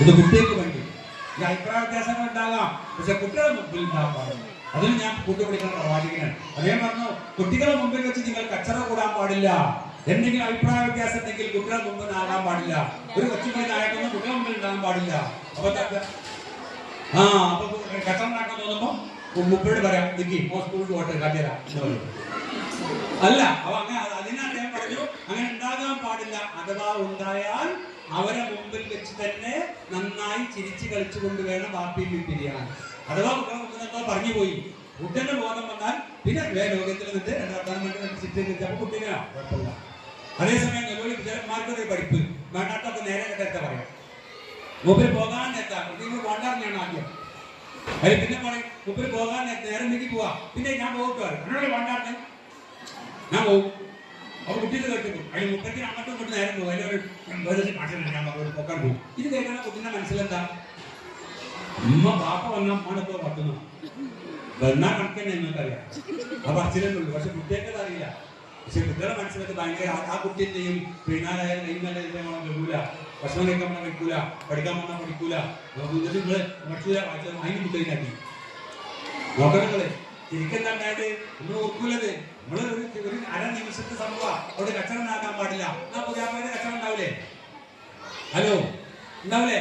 ഇത് കുട്ടികൾക്ക് വേണ്ടി. ഈ അഭിപ്രായ വ്യത്യാസങ്ങൾ ഉണ്ടാകാം. പക്ഷെ കുട്ടികളുടെ മുമ്പിൽ ഉണ്ടാകാൻ പാടില്ല അതിന് ഞാൻ കൂട്ടുപിടിക്കുന്ന പ്രവാചകനാണ്. അദ്ദേഹം പറഞ്ഞു കുട്ടികളെ മുമ്പിൽ വെച്ച് നിങ്ങൾ കച്ചറ കൂടാൻ പാടില്ല. എന്തെങ്കിലും അഭിപ്രായ വ്യത്യാസം ഉണ്ടെങ്കിൽ കുട്ടികളെ മുമ്പിൽ ആകാൻ പാടില്ല. ഒരു കൊച്ചുമണി നായകൊന്നും കുട്ടികളെ മുമ്പിൽ ഉണ്ടാകാൻ പാടില്ല. അപ്പൊ? ആ അപ്പൊ കച്ചറ ഉണ്ടാക്കാൻ തോന്നുമ്പോ മുപ്പോട് പറയാം നിക്കി സ്കൂളിൽ പോട്ടെ കാട്ടിയരാ. അല്ല അപ്പൊ അങ്ങനെ അതിനാ അദ്ദേഹം പറഞ്ഞു പാടില്ല അഥവാ ഉണ്ടായാൽ അവരെ മുമ്പിൽ വെച്ച് തന്നെ നന്നായി ചിരിച്ചു കളിച്ചുകൊണ്ട് വേണം വാപ്പിയും പിരിയാൻ അഥവാ നമ്മൾ മുമ്പിൽ പറഞ്ഞു പോയി. കുട്ടന്റെ ബോധം വന്നാൽ പിന്നെ വേ ലോകത്തിൽ നിന്നിട്ട് രണ്ട് വർത്തമാനം അപ്പൊ കുട്ടീനെ അതേസമയം നിലവിൽ വിചാരന്മാർക്കൊരു പഠിപ്പ്. വേണ്ടാത്തൊക്കെ നേരെ നേരത്തെ പറയാം. മൂപ്പര് പോകാൻ നേരത്താ നിങ്ങൾ വേണ്ടാറിഞ്ഞാണ് ആദ്യം. അതിൽ പിന്നെ പറയും മൂപ്പര് പോകാൻ നേരത്തെ നേരം നീക്കി പോവാ. പിന്നെ ഞാൻ പോകട്ടോ എന്നോട് ഞാൻ പോകും അപ്പൊ കുട്ടികൾ കേട്ടു അതിൽ മുപ്പത്തി അങ്ങോട്ടും ഇങ്ങോട്ടും നേരം പോകും. കാട്ടിലാണ് ഞാൻ പറഞ്ഞു പൊക്കാൻ പോകും. ഇത് കേൾക്കുന്ന കുട്ടിന്റെ മനസ്സിലെന്താ? ഉമ്മ പാപ്പ വന്ന അമ്മാണിപ്പോ പറ്റുന്നു വന്നാ കണക്കന്നെ നിങ്ങൾക്കറിയാം. ആ പറച്ചിലുള്ളൂ പക്ഷെ കുട്ടിയൊക്കെ അറിയില്ല. പക്ഷെ കുട്ടികളെ മനസ്സിലൊക്കെ ഭയങ്കര ആ- കുട്ടി എന്ത് ചെയ്യും? പിന്നാലായാലും കൈമല്ല വെക്കൂല ഭക്ഷണം കഴിക്കാൻ പറഞ്ഞാൽ വെക്കൂല പഠിക്കാൻ പറഞ്ഞാൽ പഠിക്കൂല. എന്നിട്ട് നിങ്ങൾ പഠിക്കൂല അതിന് കുട്ടികളെ നോക്കണങ്ങൾ ശരിക്കെന്താ ഉണ്ടായത് നമ്മൾ നോക്കൂലത് നമ്മൾ ഒരു അര നിമിഷത്തെ സംഭവം അവിടെ കച്ചവടം ഉണ്ടാക്കാൻ പാടില്ല. എന്നാ പുതിയ കച്ചവടം ഉണ്ടാവില്ലേ ഹലോ ഉണ്ടാവില്ലേ